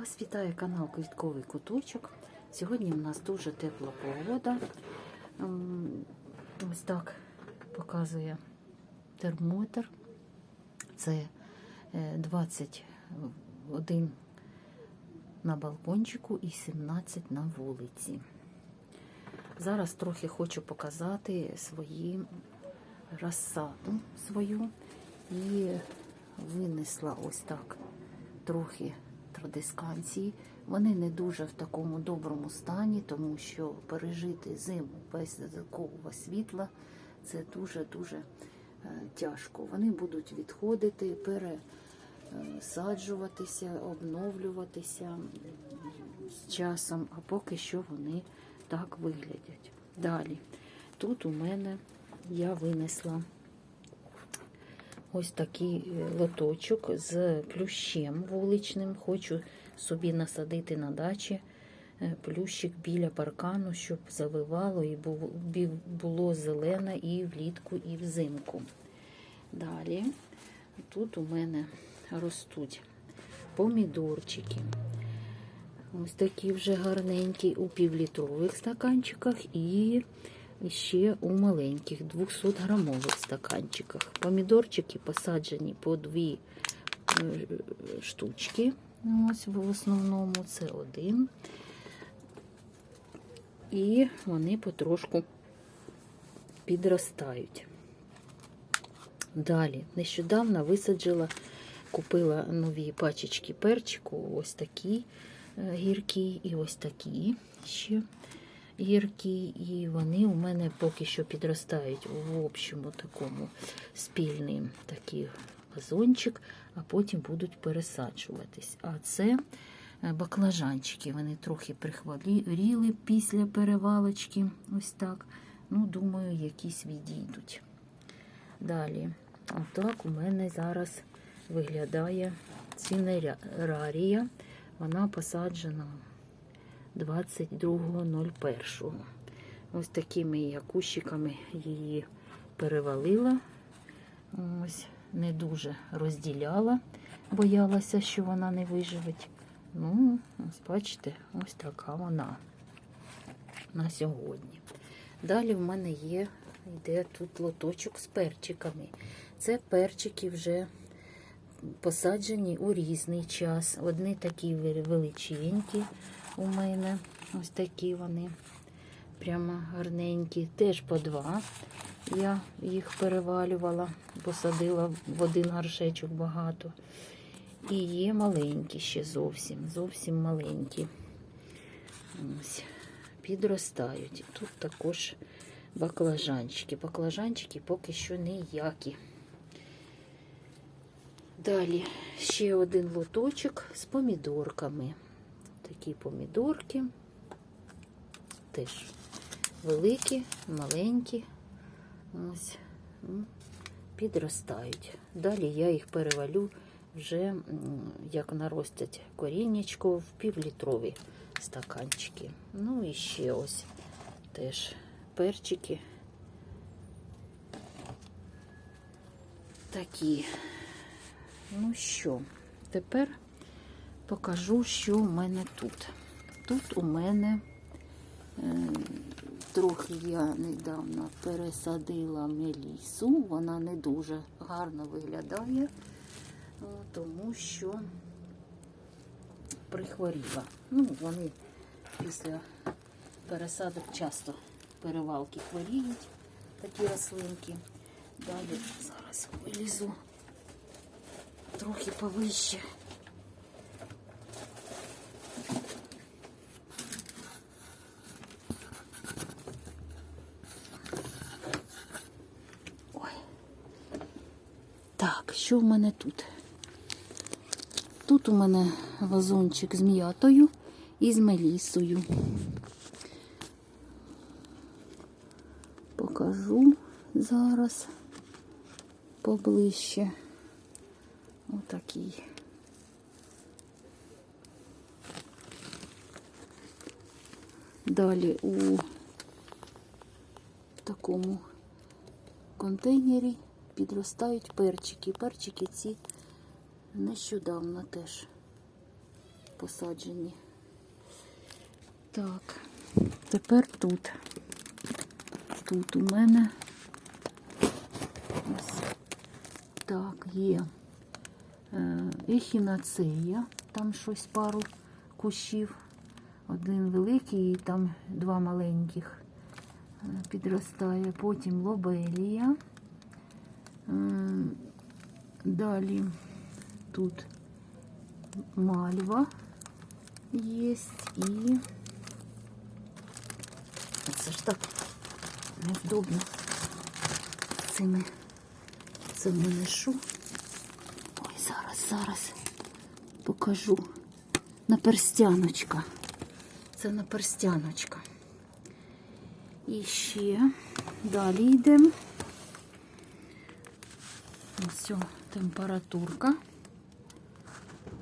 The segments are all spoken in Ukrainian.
Вас вітає канал Квітковий куточок. Сьогодні у нас дуже тепла погода. Ем, Ось так показує термометр. Це е, 21 на балкончику і 17 на вулиці. Зараз трохи хочу показати свої розсаду свою і винесла ось так трохи традисканції. Вони не дуже в такому доброму стані, тому що пережити зиму без додаткового світла це дуже-дуже е, тяжко. Вони будуть відходити, пересаджуватися, обновлюватися з часом, а поки що вони так виглядять. Далі. Тут у мене я винесла ось такий е, лоточок з плющем вуличним. Хочу собі насадити на дачі е, плющик біля паркану, щоб завивало і було зелене і влітку, і взимку. Далі тут у мене ростуть помідорчики. Ось такі вже гарненькі у півлітрових стаканчиках і ще у маленьких 200 грамових стаканчиках. Помідорчики посаджені по дві е, штучки. Ось в основному це один. І вони потрошку підростають. Далі, нещодавно висаджила, купила нові пачечки перчику, ось такі е, гіркі і ось такі ще гіркі. І вони у мене поки що підростають в общому такому спільний такий вазончик, а потім будуть пересаджуватись. А це е, баклажанчики, вони трохи прихворіли після перевалочки. Ось так. Ну, думаю, якісь відійдуть. Далі, отак у мене зараз виглядає цінерарія. Вона посаджена 22.01. Ось такими я кущиками її перевалила. Ось, не дуже розділяла, боялася, що вона не виживить. Ну, ось бачите, ось така вона на сьогодні. Далі в мене є, йде тут лоточок з перчиками. Це перчики вже посаджені у різний час. Одні такі величенькі у мене. Ось такі вони. Прямо гарненькі. Теж по два. Я їх перевалювала, посадила в один горшечок багато. І є маленькі ще зовсім, зовсім маленькі. Ось, підростають. Тут також баклажанчики. Баклажанчики поки що ніякі. Далі ще один лоточок з помідорками. Такі помідорки. Теж великі, маленькі. Ось, підростають. Далі я їх перевалю вже, як наростять коріннячко, в півлітрові стаканчики. Ну і ще ось теж перчики. Такі. Ну що, тепер покажу, що у мене тут. Тут у мене е, трохи я недавно пересадила мелісу. Вона не дуже гарно виглядає, тому що прихворіла. Ну, вони після пересадок часто перевалки хворіють, такі рослинки. Далі зараз вилізу трохи повище. Так, що в мене тут? Тут у мене вазончик з м'ятою і з мелісою. Покажу зараз поближче. Отакий. Далі у такому контейнері підростають перчики. Перчики ці нещодавно теж посаджені. Так, тепер тут. Тут у мене ось так є е, ехінацея, там щось пару кущів. Один великий і там два маленьких е, підростає. Потім лобелія. Далі тут мальва є і це ж так невдобно цими цими ношу. Ой, зараз, зараз покажу. Наперстяночка. Це наперстяночка. І ще далі йдемо. Ось температурка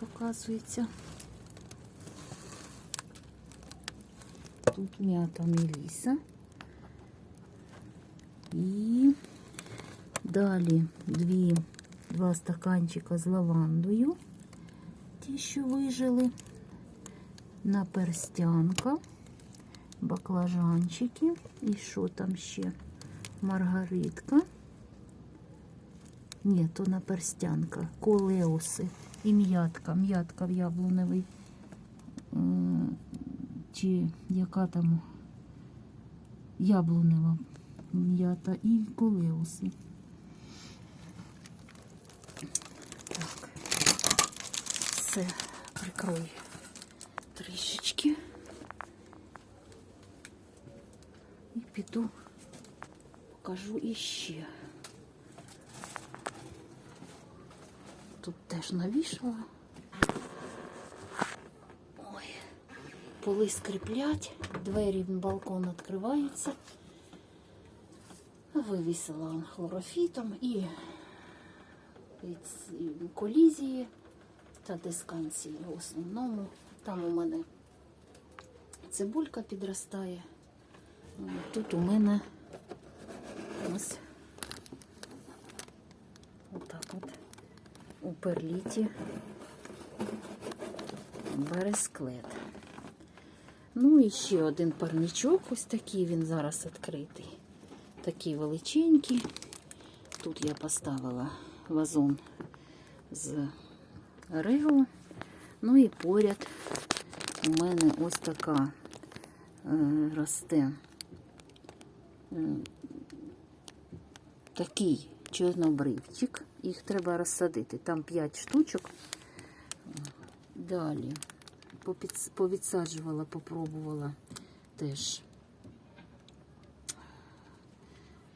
показується. Тут м'ята меліса. І далі дві, два стаканчика з лавандою. Ті, що вижили. Наперстянка, баклажанчики. І що там ще? Маргаритка. Ні, то наперстянка, колеуси і м'ятка. М'ятка в яблуневий. Чи яка там яблунева м'ята і колеуси. Так, все прикрою трішечки. І піду покажу іще. Тут теж навішала. Ой, поли скріплять, двері на балкон відкриваються. Вивісила хлорофітом і колізії та дисканції в основному. Там у мене цибулька підростає. Тут у мене ось отак от у перліті бересклет. Ну і ще один парничок, ось такий він зараз відкритий. Такий величенький. Тут я поставила вазон з Рео. Ну і поряд у мене ось така е, росте е, такий чорнобривчик. Їх треба розсадити. Там 5 штучок. Далі повідсаджувала, попробувала теж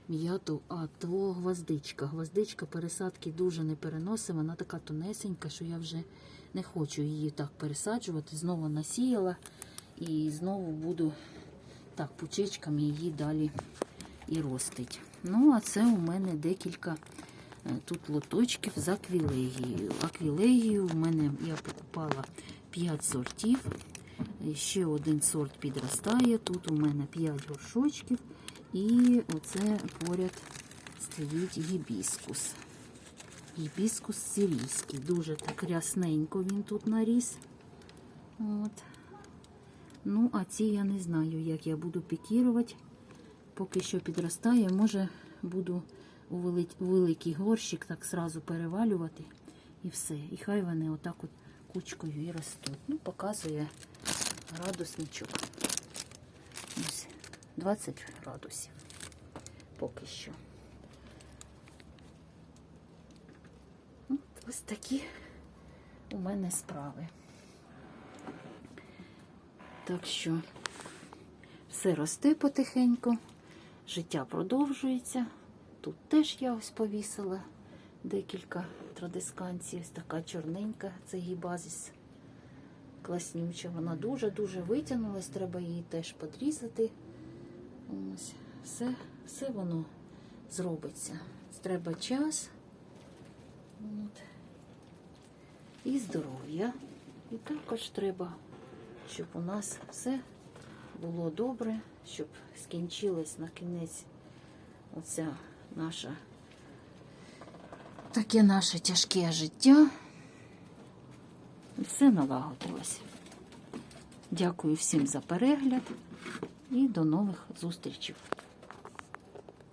м'яту, а то гвоздичка. Гвоздичка пересадки дуже не переносить. Вона така тонесенька, що я вже не хочу її так пересаджувати. Знову насіяла і знову буду так пучечками її далі і ростить. Ну, а це у мене декілька е, тут лоточків з аквілегією. Аквілегію в мене я покупала 5 сортів. Е, Ще один сорт підростає. Тут у мене 5 горшочків. І оце поряд стоїть гібіскус. Гібіскус сирійський. Дуже так рясненько він тут наріс. От. Ну, а ці я не знаю, як я буду пікірувати. Поки що підростає, може буду у великий горщик так сразу перевалювати і все. І хай вони отак от кучкою і ростуть. Ну, показує градусничок. Ось 20 градусів. Поки що. Ось такі у мене справи. Так що все росте потихеньку, життя продовжується. Тут теж я ось повісила декілька традисканцій. Ось така чорненька, це гібазіс. Класнюча. Вона дуже-дуже витягнулась, треба її теж подрізати. Ось, все, все воно зробиться. Треба час. От. І здоров'я. І також треба, щоб у нас все було добре, щоб скінчилась на кінець оця наша таке наше тяжке життя. І все налагодилось. Дякую всім за перегляд і до нових зустрічей.